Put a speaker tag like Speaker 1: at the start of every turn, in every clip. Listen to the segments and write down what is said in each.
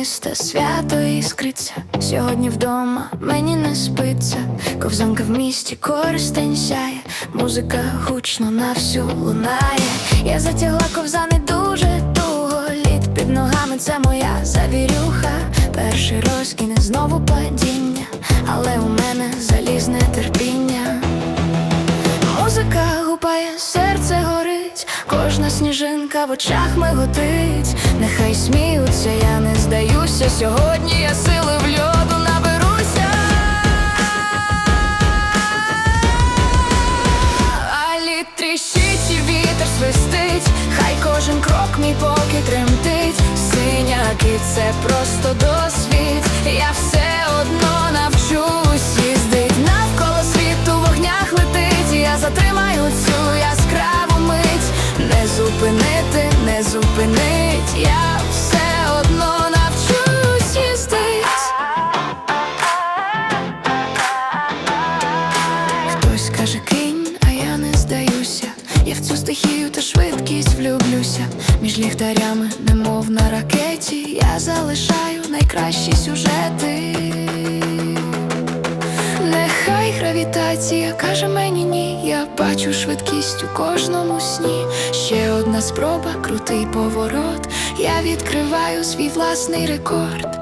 Speaker 1: Міста свято іскриться. Сьогодні вдома мені не спиться. Ковзанка в місті користень сяє. Музика гучно на всю лунає. Я затягла ковзани дуже туго. Лід під ногами це моя завірюха. Перший розкін знову падіння, але у мене залізне терпіння. Сніжинка в очах миготить. Нехай сміються, я не здаюся. Сьогодні я сили в льоду наберуся. А лід тріщить і вітер свистить, хай кожен крок мій поки тремтить. Синяки це просто досвід. Я зупинить. Я все одно навчусь їздить. Хтось каже кинь, а я не здаюся. Я в цю стихію та швидкість влюблюся. Між ліхтарями, немов на ракеті, я залишаю найкращі сюжети. Гравітація каже мені ні, я бачу швидкість у кожному сні. Ще одна спроба, крутий поворот. Я відкриваю свій власний рекорд.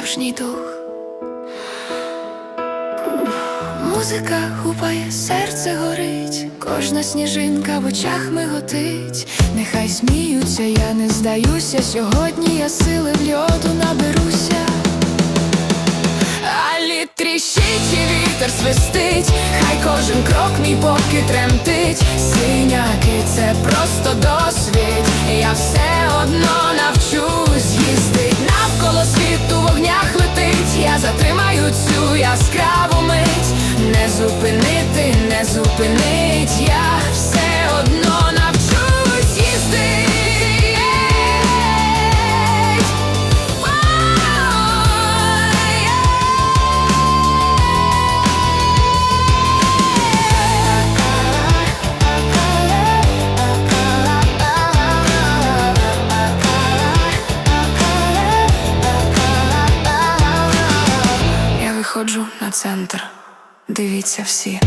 Speaker 1: Справжній дух. Музика гупає, серце горить, кожна сніжинка в очах миготить. Нехай сміються, я не здаюся. Сьогодні я сили в льоду наберуся. А лід тріщить і вітер свистить, хай кожен крок мій поки тремтить. Синяки це просто досвід. Я все одно цю яскраву мить. Не зупинити, не зупинить. Я виходжу на центр. Дивіться всі.